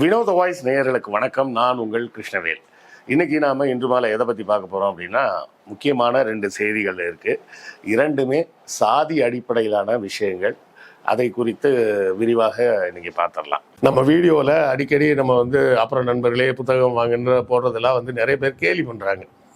வினோத வாய்ஸ் நேயர்களுக்கு வணக்கம். நான் உங்கள் கிருஷ்ணவேல். இன்னைக்கு நாம இன்று மாலை எதை பத்தி பார்க்க போறோம் அப்படின்னா முக்கியமான ரெண்டு செய்திகள் இருக்கு. இரண்டுமே சாதி அடிப்படையிலான விஷயங்கள். அதை குறித்து விரிவாக இன்னைக்கு பார்த்துடலாம். நம்ம வீடியோவில் அடிக்கடி நம்ம வந்து அப்புறம் நண்பர்களே புத்தகம் வாங்குன்ற போடுறதெல்லாம் வந்து நிறைய பேர் கேலி பண்ணுறாங்க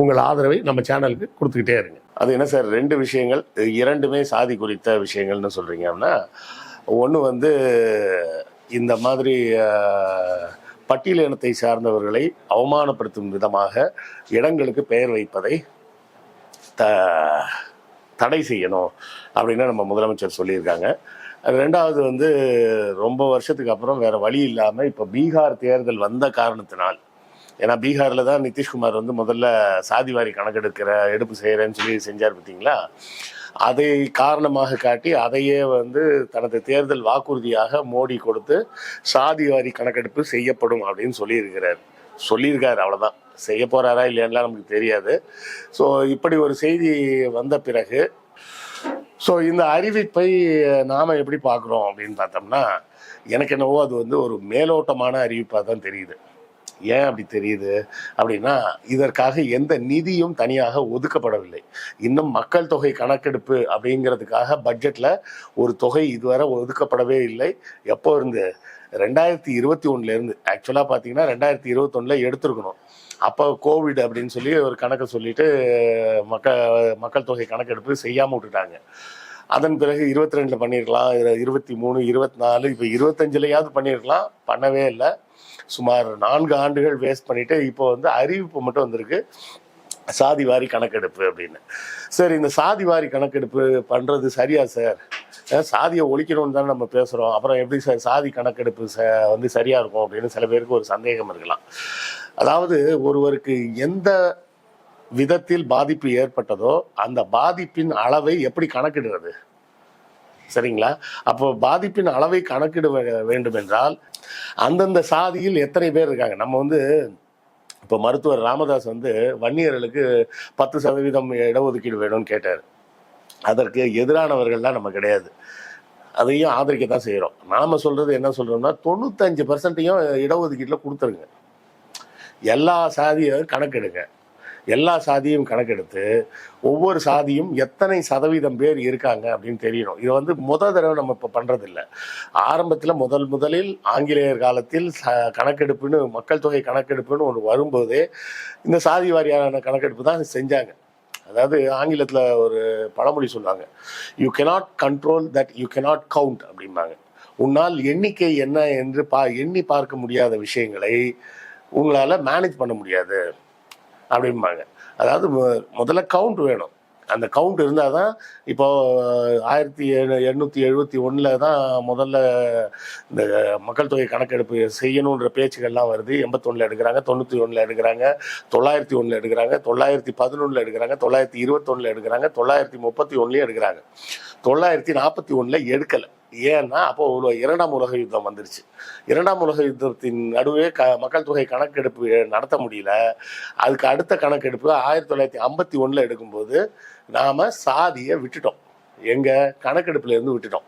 உங்கள் ஆதரவை நம்ம சேனலுக்கு கொடுத்துக்கிட்டே இருங்க. அது என்ன சார்? ரெண்டு விஷயங்கள் இரண்டுமே சாதி குறித்த விஷயங்கள்னு சொல்கிறீங்க அப்படின்னா ஒன்று வந்து இந்த மாதிரி பட்டியலினத்தை சார்ந்தவர்களை அவமானப்படுத்தும் விதமாக இடங்களுக்கு பெயர் வைப்பதை த தடை செய்யணும் அப்படின்னு நம்ம முதலமைச்சர் சொல்லியிருக்காங்க. ரெண்டாவது வந்து ரொம்ப வருஷத்துக்கு அப்புறம் வேற வழி இல்லாமல் இப்போ பீகார் தேர்தல் வந்த காரணத்தினால் ஏன்னா பீகாரில் தான் நிதிஷ்குமார் வந்து முதல்ல சாதிவாரி கணக்கெடுக்கிற எடுப்பு செய்கிறேன்னு சொல்லி செஞ்சார் பார்த்தீங்களா? அதை காரணமாக காட்டி அதையே வந்து தனது தேர்தல் வாக்குறுதியாக மோடி கொடுத்து சாதிவாரி கணக்கெடுப்பு செய்யப்படும் அப்படின்னு சொல்லியிருக்கிறார். சொல்லியிருக்காரு அவ்வளோதான் செய்ய போகிறாரா இல்லையான்லாம் நமக்கு தெரியாது. ஸோ இப்படி ஒரு செய்தி வந்த பிறகு ஸோ இந்த அறிவிப்பை நாம் எப்படி பார்க்குறோம் அப்படின்னு பார்த்தோம்னா எனக்கு என்னவோ அது வந்து ஒரு மேலோட்டமான அறிவிப்பாக தான் தெரியுது. ஏன் அப்படி தெரியுது? அப்படின்னா இதற்காக எந்த நிதியும் தனியாக ஒதுக்கப்படவில்லை. இன்னும் மக்கள் தொகை கணக்கெடுப்பு அப்படிங்கிறதுக்காக பட்ஜெட்டில் ஒரு தொகை இதுவரை ஒதுக்கப்படவே இல்லை. எப்போ இருந்து? ரெண்டாயிரத்தி இருபத்தி ஒன்றுலேருந்து ஆக்சுவலாக பார்த்தீங்கன்னா ரெண்டாயிரத்தி இருபத்தொன்னில் எடுத்துருக்கணும். அப்போ கோவிட் அப்படின்னு சொல்லி ஒரு கணக்கை சொல்லிட்டு மக்கள் மக்கள் தொகை கணக்கெடுப்பு செய்யாமல் விட்டுட்டாங்க. அதன் பிறகு இருபத்தி ரெண்டில் பண்ணியிருக்கலாம் இருபத்தி மூணு இருபத்தி நாலு இப்போ இருபத்தஞ்சிலையாவது பண்ணியிருக்கலாம் பண்ணவே இல்லை. சுமார் நான்கு ஆண்டுகள் வேஸ்ட் பண்ணிட்டு இப்போ வந்து அறிவிப்பு மட்டும் வந்திருக்கு. சாதி வாரி கணக்கெடுப்பு அப்படின்னு. சார் இந்த சாதி வாரி கணக்கெடுப்பு பண்ணுறது சரியா சார் சாதியை ஒழிக்கணும்னு தானே நம்ம பேசுகிறோம் அப்புறம் எப்படி சார் சாதி கணக்கெடுப்பு ச வந்து சரியாக இருக்கும் அப்படின்னு சில பேருக்கு ஒரு சந்தேகம் இருக்கலாம். அதாவது ஒருவருக்கு எந்த விதத்தில் பாதிப்பு ஏற்பட்டதோ அந்த பாதிப்பின் அளவை எப்படி கணக்கிடுறது? சரிங்களா? அப்போ பாதிப்பின் அளவை கணக்கிட வே- வேண்டும் என்றால் அந்தந்த சாதியில் எத்தனை பேர் இருக்காங்க? நம்ம வந்து இப்போ மருத்துவர் ராமதாஸ் வந்து வன்னியர்களுக்கு பத்து சதவீதம் இடஒதுக்கீடு வேணும்னு கேட்டார். அதற்கு எதிரானவர்கள்லாம் நம்ம கிடையாது. அதையும் ஆதரிக்க தான் செய்கிறோம் நாம் சொல்கிறது என்ன சொல்கிறோம்னா தொண்ணூத்தஞ்சு பர்சன்ட்டையும் இடஒதுக்கீட்டில் கொடுத்துருங்க. எல்லா சாதியும் கணக்கெடுங்க. எல்லா சாதியும் கணக்கெடுத்து ஒவ்வொரு சாதியும் எத்தனை சதவீதம் பேர் இருக்காங்க அப்படின்னு தெரியணும். இது வந்து முதல் தடவை நம்ம இப்போ பண்ணுறதில்ல ஆரம்பத்தில் முதல் முதலில் ஆங்கிலேயர் காலத்தில் ச கணக்கெடுப்புன்னு மக்கள் தொகை கணக்கெடுப்புன்னு ஒன்று வரும்போதே இந்த சாதி வாரியான கணக்கெடுப்பு தான் செஞ்சாங்க. அதாவது ஆங்கிலத்தில் ஒரு பழமொழி சொல்லுவாங்க. You cannot control that you cannot count அப்படிம்பாங்க. உன்னால் எண்ணிக்கை என்ன என்று பா எண்ணி பார்க்க முடியாத விஷயங்களை உங்களால் மேனேஜ் பண்ண முடியாது. அப்படிம்பாங்க. அதாவது முதல்ல கவுண்ட் வேணும். அந்த கவுண்ட் இருந்தால் தான் இப்போ ஆயிரத்தி எழு எண்ணூற்றி எழுபத்தி ஒன்றில் தான் முதல்ல இந்த மக்கள் தொகை கணக்கெடுப்பு செய்யணுன்ற பேச்சுகள்லாம் வருது. எண்பத்தொன்னில் எடுக்கிறாங்க தொண்ணூற்றி ஒன்றில் எடுக்கிறாங்க தொள்ளாயிரத்தி ஒன்றில் எடுக்கிறாங்க தொள்ளாயிரத்தி பதினொன்றில் எடுக்கிறாங்க தொள்ளாயிரத்தி இருபத்தொன்னில் எடுக்கிறாங்க தொள்ளாயிரத்தி முப்பத்தி ஒன்றுலையும் எடுக்கிறாங்க. தொள்ளாயிரத்தி நாற்பத்தி ஒன்றில் எடுக்கலை. ஏன்னா அப்போ ஒரு இரண்டாம் உலக யுத்தம் வந்துருச்சு. இரண்டாம் உலக யுத்தத்தின் நடுவே க மக்கள் தொகை கணக்கெடுப்பு நடத்த முடியல. அதுக்கு அடுத்த கணக்கெடுப்பு ஆயிரத்தி தொள்ளாயிரத்தி ஐம்பத்தி ஒன்றில் எடுக்கும்போது நாம் சாதியை விட்டுட்டோம். எங்கள் கணக்கெடுப்புலேருந்து விட்டுட்டோம்.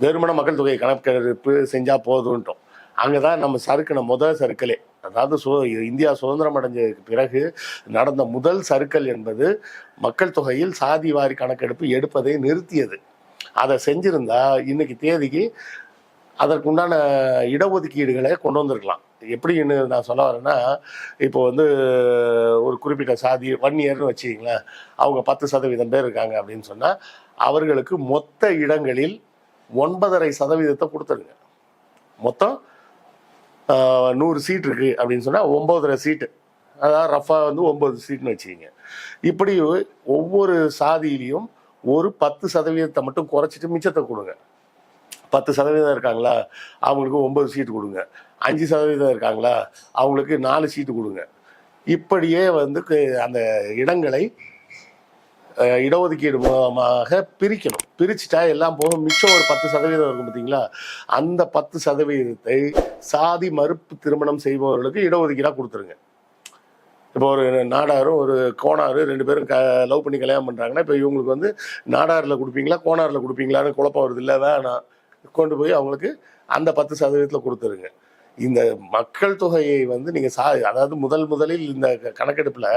வெறுமன மக்கள் தொகை கணக்கெடுப்பு செஞ்சால் போதும்ட்டோம் அங்கே தான் நம்ம சறுக்கின முதல் சறுக்கலே. அதாவது சு இந்தியா சுதந்திரம் அடைஞ்சதுக்கு பிறகு நடந்த முதல் சறுக்கல் என்பது மக்கள் தொகையில் சாதி வாரி கணக்கெடுப்பு எடுப்பதை நிறுத்தியது. அதை செஞ்சிருந்தா இன்னைக்கு தேதிக்கு அதற்குண்டான இடஒதுக்கீடுகளை கொண்டு வந்திருக்கலாம். எப்படின்னு நான் சொல்ல வரேன்னா இப்போ வந்து ஒரு குறிப்பிட்ட சாதி ஒன் இயர்னு வச்சுக்கிங்களேன் அவங்க பத்து சதவீதம் பேர் இருக்காங்க அப்படின்னு சொன்னால் அவர்களுக்கு மொத்த இடங்களில் ஒன்பதரை சதவீதத்தை கொடுத்துருங்க. மொத்தம் நூறு சீட் இருக்கு அப்படின்னு சொன்னால் ஒம்போதரை சீட்டு அதாவது ரஃபாக வந்து ஒம்பது சீட்னு வச்சுக்கிங்க. இப்படி ஒவ்வொரு சாதியிலையும் ஒரு பத்து சதவீதத்தை மட்டும் குறைச்சிட்டு மிச்சத்தை கொடுங்க. பத்து சதவீதம் இருக்காங்களா? அவங்களுக்கு ஒன்பது சீட்டு கொடுங்க. அஞ்சு சதவீதம் இருக்காங்களா? அவங்களுக்கு நாலு சீட்டு கொடுங்க. இப்படியே வந்து கு- அந்த இடங்களை இடஒதுக்கீடு மூலமாக பிரிக்கணும். பிரிச்சுட்டா எல்லாம் போகும். மிச்சம் ஒரு பத்து சதவீதம் இருக்கும் பார்த்தீங்களா அந்த பத்து சதவீதத்தை சாதி மறுப்பு திருமணம் செய்பவர்களுக்கு இடஒதுக்கீடாக கொடுத்துருங்க. இப்போ ஒரு நாடாரும் ஒரு கோணாரு ரெண்டு பேரும் க லவ் பண்ணி கல்யாணம் பண்ணுறாங்கன்னா இப்போ இவங்களுக்கு வந்து நாடாரில் கொடுப்பீங்களா கோணாரில் கொடுப்பீங்களான்னு குழப்பம் வருது. இல்லை வேணாம். கொண்டு போய் அவங்களுக்கு அந்த பத்து சதவீதத்தில் கொடுத்துருங்க. இந்த மக்கள் தொகையை வந்து நீங்கள் சா அதாவது முதல் முதலில் இந்த க- கணக்கெடுப்பில்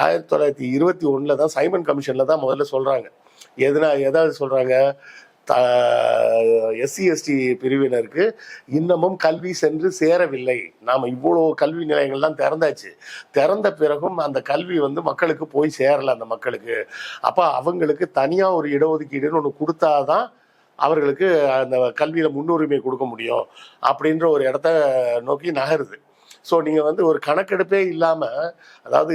ஆயிரத்தி தொள்ளாயிரத்தி இருபத்தி ஒன்றில் தான் சைமன் கமிஷனில் தான் முதல்ல சொல்கிறாங்க எதுனா எதாவது சொல்கிறாங்க எஸ்சி எஸ்டி பிரிவினருக்கு இன்னமும் கல்வி சென்று சேரவில்லை. நாம் இவ்வளோ கல்வி நிலையங்கள்லாம் திறந்தாச்சு. திறந்த பிறகும் அந்த கல்வி வந்து மக்களுக்கு போய் சேரலை அந்த மக்களுக்கு. அப்போ அவங்களுக்கு தனியாக ஒரு இடஒதுக்கீடுன்னு ஒன்று கொடுத்தாதான் அவர்களுக்கு அந்த கல்வியில் முன்னுரிமை கொடுக்க முடியும் அப்படின்ற ஒரு இடத்த நோக்கி நகருது. ஸோ நீங்கள் வந்து ஒரு கணக்கெடுப்பே இல்லாமல் அதாவது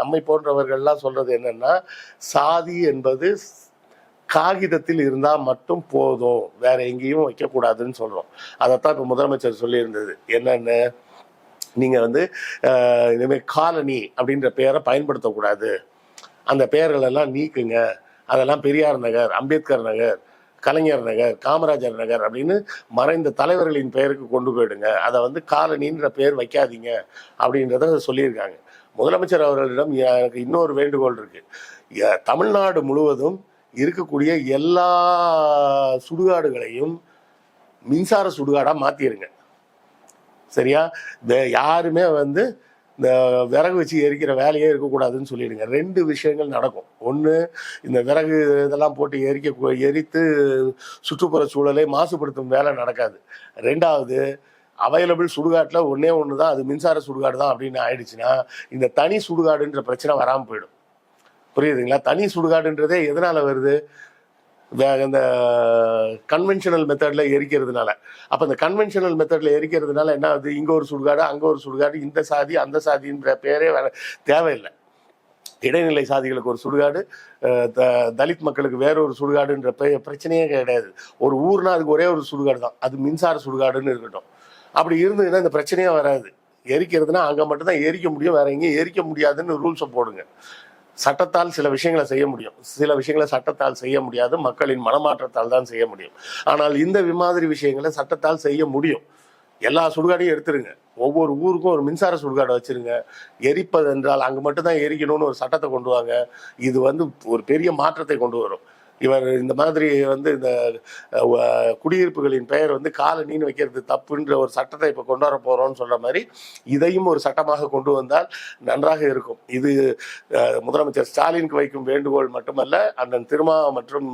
நம்மை போன்றவர்கள்லாம் சொல்கிறது என்னென்னா சாதி என்பது காகிதத்தில் இருந்தால் மட்டும் போதும். வேற எங்கேயும் வைக்கக்கூடாதுன்னு சொல்கிறோம் அதைத்தான் இப்போ முதலமைச்சர் சொல்லியிருந்தது. என்னென்ன? நீங்கள் வந்து இதுமாரி இனிமேல் காலனி அப்படின்ற பெயரை பயன்படுத்தக்கூடாது. அந்த பெயர்களெல்லாம் நீக்குங்க. அதெல்லாம் பெரியார் நகர் அம்பேத்கர் நகர் கலைஞர் நகர் காமராஜர் நகர் அப்படின்னு மறைந்த தலைவர்களின் பெயருக்கு கொண்டு போயிடுங்க. அதை வந்து காலனின்ற பெயர் வைக்காதீங்க அப்படின்றத சொல்லியிருக்காங்க. முதலமைச்சர் அவர்களிடம் எனக்கு இன்னொரு வேண்டுகோள் இருக்கு. தமிழ்நாடு முழுவதும் இருக்கக்கூடிய எல்லா சுடுகாடுகளையும் மின்சார சுடுகாடாக மாற்றிடுங்க சரியா? இந்த யாருமே வந்து இந்த விறகு வச்சு எரிக்கிற வேலையே இருக்கக்கூடாதுன்னு சொல்லிடுங்க. ரெண்டு விஷயங்கள் நடக்கும். ஒன்று இந்த விறகு இதெல்லாம் போட்டு எரிக்க எரித்து சுற்றுப்புற சூழலை மாசுபடுத்தும் வேலை நடக்காது. ரெண்டாவது அவைலபிள் சுடுகாட்டில் ஒன்றே ஒன்று தான் அது மின்சார சுடுகாடு தான் அப்படின்னு ஆயிடுச்சுன்னா இந்த தனி சுடுகாடுன்ற பிரச்சனை வராமல் போயிடும். புரியுதுங்களா? தனி சுடுகாடுன்றதே எதனால வருது? இந்த கன்வென்ஷனல் மெத்தடில் எரிக்கிறதுனால. அப்போ இந்த கன்வென்ஷனல் மெத்தடில் எரிக்கிறதுனால என்ன ஆகுது? இங்கே ஒரு சுடுகாடு அங்கே ஒரு சுடுகாடு இந்த சாதி அந்த சாதின்ற பேரே வேற தேவையில்லை. இடைநிலை சாதிகளுக்கு ஒரு சுடுகாடு த- தலித் மக்களுக்கு வேற ஒரு சுடுகாடுன்ற பெ- பிரச்சனையே கிடையாது. ஒரு ஊர்னா அதுக்கு ஒரே ஒரு சுடுகாடு தான். அது மின்சார சுடுகாடுன்னு இருக்கட்டும். அப்படி இருந்ததுன்னா இந்த பிரச்சனையே வராது. எரிக்கிறதுனா அங்கே மட்டும்தான் எரிக்க முடியும் வேற எங்கேயும் எரிக்க முடியாதுன்னு ரூல்ஸை போடுங்க. சட்டத்தால் சில விஷயங்களை செய்ய முடியும். சில விஷயங்களை சட்டத்தால் செய்ய முடியாது. மக்களின் மனமாற்றத்தால் தான் செய்ய முடியும். ஆனால் இந்த மாதிரி விஷயங்களை சட்டத்தால் செய்ய முடியும். எல்லா சுடுகாடையும் எடுத்துருங்க. ஒவ்வொரு ஊருக்கும் ஒரு மின்சார சுடுகாடை வச்சிருங்க. எரிப்பது என்றால் அங்கே மட்டும்தான் எரிக்கணும்னு ஒரு சட்டத்தை கொண்டு வாங்க. இது வந்து ஒரு பெரிய மாற்றத்தை கொண்டு வரும். இவர் இந்த மாதிரி வந்து இந்த குடியிருப்புகளின் பெயர் வந்து காலனின்னு வைக்கிறது தப்புன்ற ஒரு சட்டத்தை இப்போ கொண்டு வர போகிறோம்னு சொல்கிற மாதிரி இதையும் ஒரு சட்டமாக கொண்டு வந்தால் நன்றாக இருக்கும். இது முதலமைச்சர் ஸ்டாலினுக்கு வைக்கும் வேண்டுகோள் மட்டுமல்ல அண்ணன் திருமா மற்றும்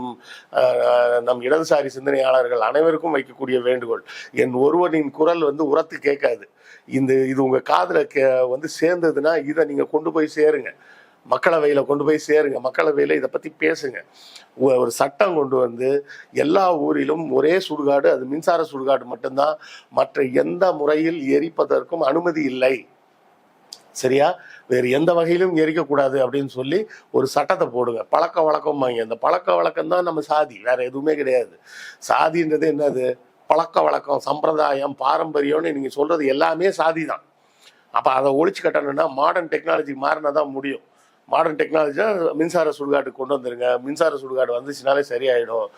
நம் இடதுசாரி சிந்தனையாளர்கள் அனைவருக்கும் வைக்கக்கூடிய வேண்டுகோள். என் ஒருவனின் குரல் வந்து உரத்து கேட்காது. இந்த இது உங்கள் காதில் கே வந்து சேர்ந்ததுன்னா இதை நீங்கள் கொண்டு போய் சேருங்க. மக்களவையில் கொண்டு போய் சேருங்க. மக்களவையில் இதை பற்றி பேசுங்க. ஒரு சட்டம் கொண்டு வந்து எல்லா ஊரிலும் ஒரே சுடுகாடு அது மின்சார சுடுகாடு மட்டும்தான். மற்ற எந்த முறையில் எரிப்பதற்கும் அனுமதி இல்லை. சரியா? வேறு எந்த வகையிலும் எரிக்கக்கூடாது அப்படின்னு சொல்லி ஒரு சட்டத்தை போடுங்க. பழக்க வழக்கம் வாங்க இந்த பழக்க வழக்கம் தான் நம்ம சாதி. வேற எதுவுமே கிடையாது. சாதின்றது என்னது? பழக்க வழக்கம் சம்பிரதாயம் பாரம்பரியம்னு நீங்கள் சொல்கிறது எல்லாமே சாதி தான். அப்போ அதை ஒழிச்சு கட்டணும்னா மாடர்ன் டெக்னாலஜி மாறினா தான் முடியும். மாடர்ன் டெக்னாலஜியாக மின்சார சுடுகாட்டுக்கு கொண்டு வந்துருங்க. மின்சார சுடுகாடு வந்துச்சுனாலே சரியாயிடும்.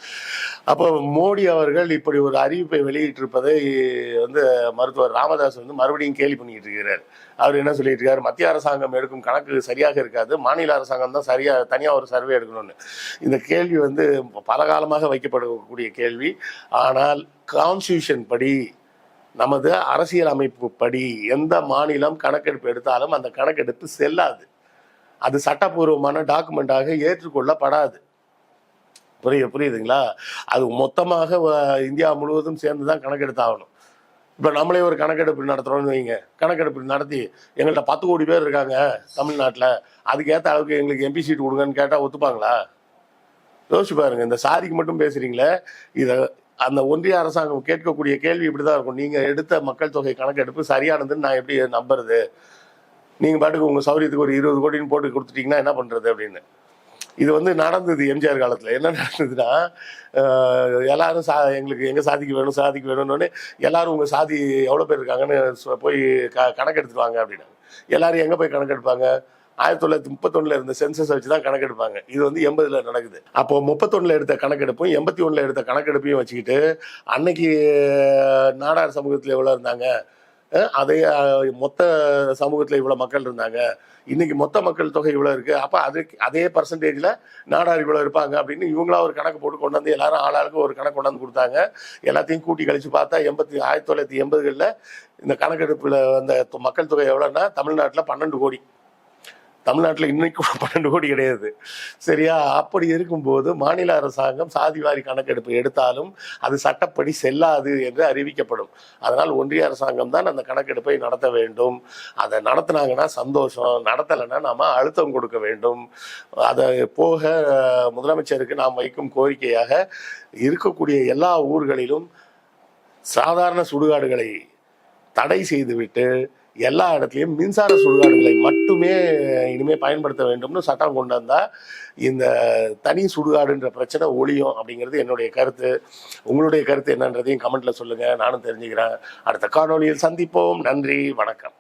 அப்போ மோடி அவர்கள் இப்படி ஒரு அறிவிப்பை வெளியிட்டிருப்பதை வந்து மருத்துவர் ராமதாஸ் வந்து மறுபடியும் கேள்வி பண்ணிட்டு இருக்கிறார். அவர் என்ன சொல்லிட்டு இருக்காரு? மத்திய அரசாங்கம் எடுக்கும் கணக்கு சரியாக இருக்காது. மாநில அரசாங்கம் தான் சரியாக தனியாக ஒரு சர்வே எடுக்கணும்னு. இந்த கேள்வி வந்து பல காலமாக வைக்கப்படக்கூடிய கேள்வி. ஆனால் கான்ஸ்டியூஷன் படி நமது அரசியல் அமைப்பு படி எந்த மாநிலம் கணக்கெடுப்பு எடுத்தாலும் அந்த கணக்கெடுப்பு செல்லாது. அது சட்டப்பூர்வமான டாக்குமெண்டாக ஏற்றுக்கொள்ளப்படாது. புரியுது புரியுதுங்களா? அது மொத்தமாக இந்தியா முழுவதும் சேர்ந்து தான் கணக்கெடுத்தாகணும். இப்போ நம்மளே ஒரு கணக்கெடுப்பு நடத்துகிறோம்னு வைங்க. கணக்கெடுப்பு நடத்தி எங்கள்கிட்ட பத்து கோடி பேர் இருக்காங்க தமிழ்நாட்டில். அதுக்கேற்ற அளவுக்கு எங்களுக்கு எம்பி சீட் கொடுங்கன்னு கேட்டால் ஒத்துப்பாங்களா? யோசிச்சு பாருங்க இந்த சாதிக்கு மட்டும் பேசுறீங்களே இதை அந்த ஒன்றிய அரசாங்கம் கேட்கக்கூடிய கேள்வி இப்படி தான் இருக்கும். நீங்கள் எடுத்த மக்கள் தொகை கணக்கெடுப்பு சரியானதுன்னு நான் எப்படி நம்புறது? நீங்கள் பாட்டுக்கு உங்கள் சௌரியத்துக்கு ஒரு இருபது கோடின்னு போட்டு கொடுத்துட்டீங்கன்னா என்ன பண்ணுறது அப்படின்னு. இது வந்து நடந்தது எம்ஜிஆர் காலத்தில். என்ன நடந்ததுன்னா எல்லாரும் சா எங்களுக்கு எங்கே சாதிக்கு வேணும் சாதிக்கு வேணும்னு எல்லாரும் உங்கள் சாதி எவ்வளோ பேர் இருக்காங்கன்னு போய் க கணக்கெடுத்துட்டு வாங்க அப்படின்னாங்க. எல்லாரும் எங்கே போய் கணக்கெடுப்பாங்க? ஆயிரத்தி தொள்ளாயிரத்தி முப்பத்தொன்னுல இருந்த சென்சஸ் வச்சு தான் கணக்கெடுப்பாங்க. இது வந்து எண்பதுல நடக்குது. அப்போ முப்பத்தொன்னுல எடுத்த கணக்கெடுப்பும் எண்பத்தி ஒன்றில் எடுத்த கணக்கெடுப்பையும் வச்சுக்கிட்டு அன்னைக்கு நாடார் சமூகத்தில் எவ்வளோ இருந்தாங்க? அதே மொத்த சமூகத்தில் இவ்வளோ மக்கள் இருந்தாங்க. இன்னைக்கு மொத்த மக்கள் தொகை இவ்வளோ இருக்குது அப்போ அதுக்கு அதே பர்சன்டேஜில் நாடார் இவ்வளோ இருப்பாங்க அப்படின்னு இவங்களா ஒரு கணக்கு போட்டு கொண்டு வந்து எல்லாரும் ஆளாளுக்கு ஒரு கணக்கு கொண்டாந்து கொடுத்தாங்க. எல்லாத்தையும் கூட்டி கழிச்சு பார்த்தா எண்பத்தி ஆயிரத்தி தொள்ளாயிரத்தி எண்பதுகளில் இந்த கணக்கெடுப்பில் அந்த மக்கள் தொகை எவ்வளோன்னா தமிழ்நாட்டில் பன்னெண்டு கோடி. தமிழ்நாட்டில் இன்னைக்கு பன்னெண்டு கோடி கிடையாது. சரியா? அப்படி இருக்கும்போது மாநில அரசாங்கம் சாதிவாரி கணக்கெடுப்பு எடுத்தாலும் அது சட்டப்படி செல்லாது என்று அறிவிக்கப்படும். அதனால் ஒன்றிய அரசாங்கம் தான் அந்த கணக்கெடுப்பை நடத்த வேண்டும். அதை நடத்தினாங்கன்னா சந்தோஷம். நடத்தலைன்னா நாம் அழுத்தம் கொடுக்க வேண்டும். அதை போக முதலமைச்சருக்கு நாம் வைக்கும் கோரிக்கையாக இருக்கக்கூடிய எல்லா ஊர்களிலும் சாதாரண சுடுகாடுகளை தடை செய்துவிட்டு எல்லா இடத்துலையும் மின்சார சுடுகாடுகளை மட்டுமே இனிமேல் பயன்படுத்த வேண்டும்னு சட்டம் கொண்டு வந்தால் இந்த தனி சுடுகாடுன்ற பிரச்சனை ஒழியும் அப்படிங்கிறது என்னுடைய கருத்து. உங்களுடைய கருத்து என்னன்றதையும் கமெண்ட்டில் சொல்லுங்க. நானும் தெரிஞ்சுக்கிறேன். அடுத்த காணொளியில் சந்திப்போம். நன்றி. வணக்கம்.